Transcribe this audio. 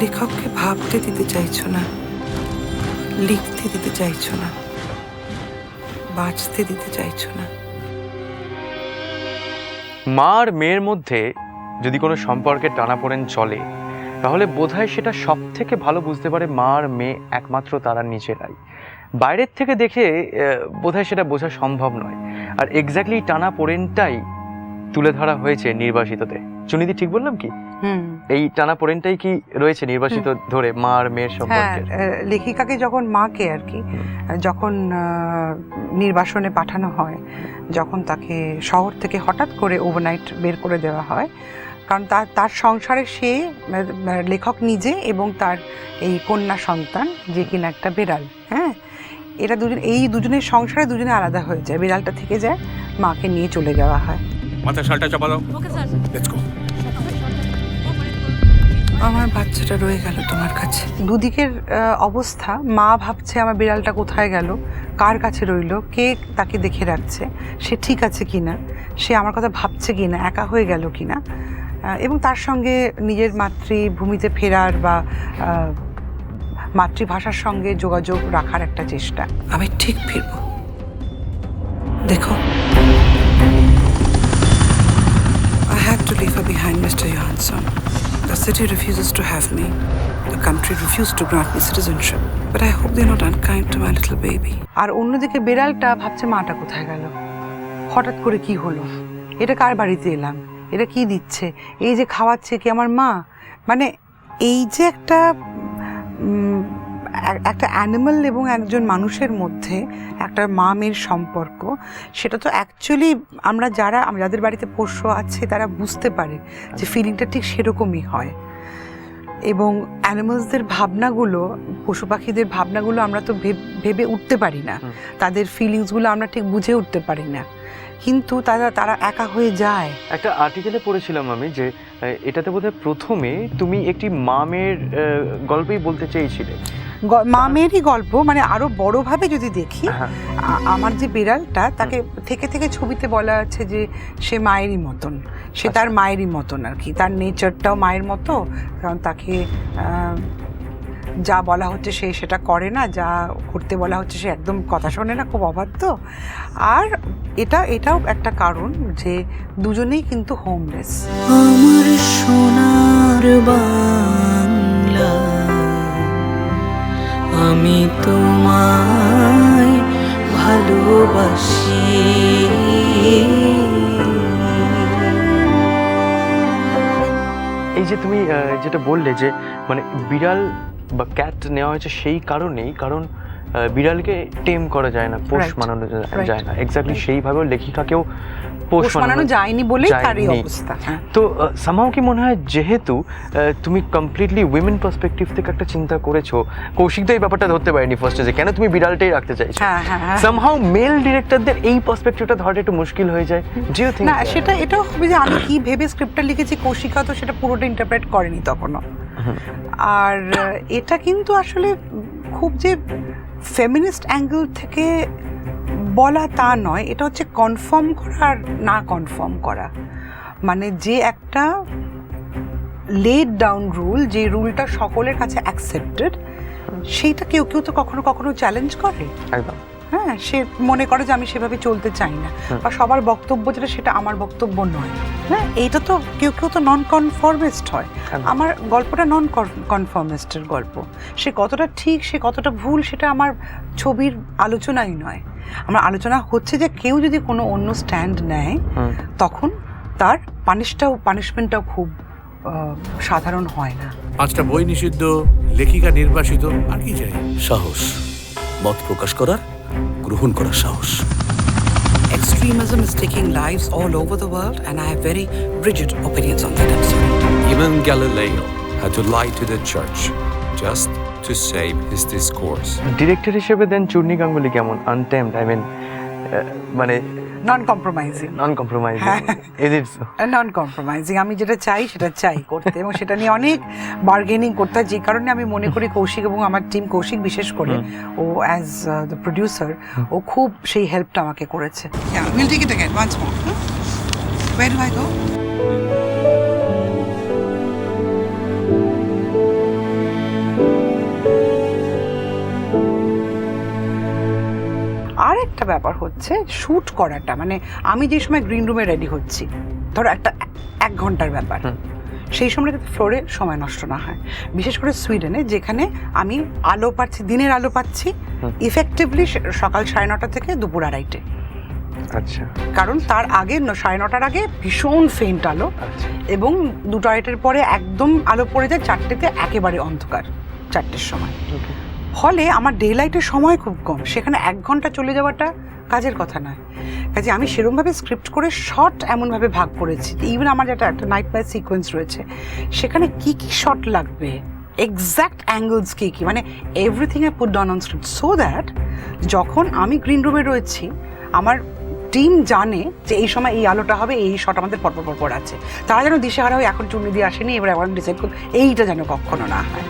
লেখককে ভাবতে দিতে চাইছো না? লিখতে দিতে চাইছো না? বাঁচতে দিতে চাইছো না? মা আর মেয়ের মধ্যে যদি কোনো সম্পর্কের টানাপোড়েন চলে, তাহলে বোধহয় সেটা সব থেকে ভালো বুঝতে পারে মা আর মেয়ে একমাত্র তারা নিজেরাই। বাইরের থেকে দেখে বোধহয় সেটা বোঝা সম্ভব নয়। আর এক্স্যাক্টলি টানা টানাপোড়েনটাই তুলে ধরা হয়েছে নির্বাসিততে চুনিদি ঠিক বললাম কি? হুম। এই টানাপোড়েনটাই কি রয়েছে নির্বাসিত ধরে মা আর মেয়ের হ্যাঁ লেখিকাকে যখন মাকে আর কি যখন নির্বাসনে পাঠানো হয় যখন তাকে শহর থেকে হঠাৎ করে ওভারনাইট বের করে দেওয়া হয় কারণ তার তার সংসারে সে লেখক নিজে এবং তার এই কন্যা সন্তান যে কিনা একটা বিড়াল হ্যাঁ? এরা দুজন এই দুজনের সংসারে দুজনে আলাদা হয়ে যায় বিড়ালটা থেকে যায় মাকে নিয়ে চলে যাওয়া হয়। মাথায় শালটা চাপা দাও লেটস গো আমার বাচ্চাটা রয়ে গেল তোমার কাছে। দুদিকের অবস্থা। মা ভাবছে আমার বিড়ালটা কোথায় গেল কার কাছে রইল কে তাকে দেখে রাখছে সে ঠিক আছে কিনা সে আমার কথা ভাবছে কিনা একা হয়ে গেল কিনা। আহ, এবং তার সঙ্গে নিজের মাতৃভূমিতে ফেরার বা মাতৃভাষার সঙ্গে যোগাযোগ রাখার একটা চেষ্টা। আমি ঠিক ফিরবো। দেখো। I had to leave her behind, Mr. City refuses to have me. The country refused to grant me citizenship. But I hope they're not unkind to my little baby. আর অন্যদিকে বেড়ালটা ভাবছে মাটা কোথায় গেল হঠাৎ করে কি হলো এটা কার বাড়িতে এলাম এটা কি দিচ্ছে এই যে খাওয়াচ্ছে কি আমার মা মানে এই যে একটা একটা অ্যানিমাল এবং একজন মানুষের মধ্যে একটা মা মেয়ের সম্পর্ক সেটা তো অ্যাকচুয়ালি আমরা যারা যাদের বাড়িতে পোষ্য আছে তারা বুঝতে পারে যে ফিলিংটা ঠিক সেরকমই হয়। এবং অ্যানিমালসদের ভাবনাগুলো পশু পাখিদের ভাবনাগুলো আমরা তো ভেব- উঠতে পারি না। তাদের ফিলিংসগুলো আমরা ঠিক বুঝে উঠতে পারি না। কিন্তু তারা তারা একা হয়ে যায়। একটা আর্টিকেলে পড়েছিলাম আমি যে এটাতে বোধহয় প্রথমে তুমি একটি মামের গল্পই বলতে চেয়েছিলে। মা মেয়েরই গল্প মানে আরও বড়ভাবে যদি দেখি হ্যাঁ। আমার যে বিড়ালটা তাকে থেকে থেকে ছবিতে বলা আছে যে সে মায়েরই মতন সে তার মায়েরই মতন আর কি তার নেচারটাও মায়ের মতো কারণ তাকে যা বলা হচ্ছে সে সেটা করে না যা করতে বলা হচ্ছে সে একদম কথা শোনে না খুব অবাধ্য। আর এটা এটাও একটা কারণ যে দুজনেই কিন্তু হোমলেস আমার সোনার বাংলা এই যে তুমি যেটা বললে যে মানে বিড়াল বা ক্যাট নেওয়া হয়েছে সেই কারণেই, কারণ বিড়ালকে টেম করা যায় না পোষ মানানো যায়- না। এক্স্যাক্টলি সেইভাবে লেখিকাকেও পোষ মানানো যায়নি বলেই তার এই অবস্থা হ্যাঁ। তো সামাও কি মনে হয় যেহেতু তুমি কমপ্লিটলি উইমেন পার্সপেক্টিভ থেকে একটা চিন্তা করেছ কৌশিক তো এই ব্যাপারটা ধরতে পারেনি ফার্স্টে যে কেন তুমি বিড়ালটাই রাখতে চাইছো? হ্যাঁ হ্যাঁ হ্যাঁ। সামহাও মেল ডিরেক্টরদের এই পার্সপেক্টিভটা ধরাটা একটু মুশকিল হয়ে যায়। জিও থিঙ্ক না সেটা এটাও হবে যে আমি কি ভেবে স্ক্রিপ্টটা লিখেছি কৌশিকা তো সেটা পুরোটা ইন্টারপ্রেট করেনি তখনও। আর এটা কিন্তু আসলে খুব যে ফেমিনিস্ট অ্যাঙ্গেল থেকে বলা তা নয়, এটা হচ্ছে কনফার্ম করা আর না কনফার্ম করা। মানে যে একটা লেড ডাউন রুল যে রুলটা সকলের কাছে অ্যাকসেপ্টেড সেইটা কেউ কেউ তো কখনো কখনো চ্যালেঞ্জ করে। একদম। হ্যাঁ সে মনে করে যে আমি সেভাবে চলতে চাই না। হুম। বা সবার বক্তব্য যেটা সেটা আমার বক্তব্য নয়। হ্যাঁ এইটা তো কেউ কেউ তো নন কনফর্মিস্ট হয় আমার গল্পটা নন কনফর্মিস্টের গল্প। সে কতটা ঠিক সে কতটা ভুল সেটা আমার ছবির আলোচনাই নয়। আমার আলোচনা হচ্ছে যে কেউ যদি কোনো অন্য স্ট্যান্ড নেয় তখন তার পানিশটাও পানিশমেন্টটাও খুব সাধারণ হয় না। পাঁচটা বই নিষিদ্ধ লেখিকা নির্বাসিত আর কি চাই? সাহস। মত প্রকাশ করার গ্রহণ করার সাহস Extremism is taking lives all over the world, and I have very rigid opinions on that. I'm sorry. Even Galileo had to lie to the church just to save his discourse. Director হিসেবে then Churni Ganguly কেমন untamed I mean মানে non compromising non compromising. Is it non compromising আমি যেটা চাই সেটা চাই করতে। এবং সেটা নিয়ে অনেক বার্গেনিং করতে। হয় যে কারণে আমি মনে করি কৌশিক এবং আমার টিম কৌশিক বিশেষ করে ও অ্যাজ দ্য প্রডিউসার ও খুব সেই হেল্পটা আমাকে করেছে। Will take it it once more? Where do I go? একটা ব্যাপার হচ্ছে শ্যুট করাটা মানে আমি যে সময় গ্রিন রুমে রেডি হচ্ছি ধরো একটা এক ঘণ্টার ব্যাপার। সেই সময় যাতে ফ্লোরে সময় নষ্ট না হয়। বিশেষ করে সুইডেনে যেখানে আমি আলো পাচ্ছি দিনের আলো পাচ্ছি ইফেক্টিভলি সকাল সাড়ে নটা থেকে দুপুর আড়াইটে। আচ্ছা। কারণ তার আগে সাড়ে নটার আগে ভীষণ ফেন্ট আলো আচ্ছা। এবং দুটো আড়াইটের পরে একদম আলো পড়ে যায় চারটেতে একেবারে অন্ধকার চারটের সময়. ফলে আমার ডে লাইটের সময় খুব কম। সেখানে এক ঘণ্টা চলে যাওয়াটা কাজের কথা নয়। কাজে আমি সেরকমভাবে স্ক্রিপ্ট করে শর্ট এমনভাবে ভাগ করেছি। ইভেন আমার যেটা একটা নাইট নাইট সিকোয়েন্স রয়েছে, সেখানে কি কি শর্ট লাগবে এক্স্যাক্ট অ্যাঙ্গেলস কী কী মানে everything I put down on script so that যখন আমি গ্রিন রুমে রয়েছি, আমার টিম জানে যে এই সময় এই আলোটা হবে, এই শট আমাদের পরপর পরপর আছে। তারা যেন দিশেহারা হয়ে এখন চুনি দিয়ে আসেনি, এবার এখন ডিসাইড করুন এইটা যেন কখনো না হয়।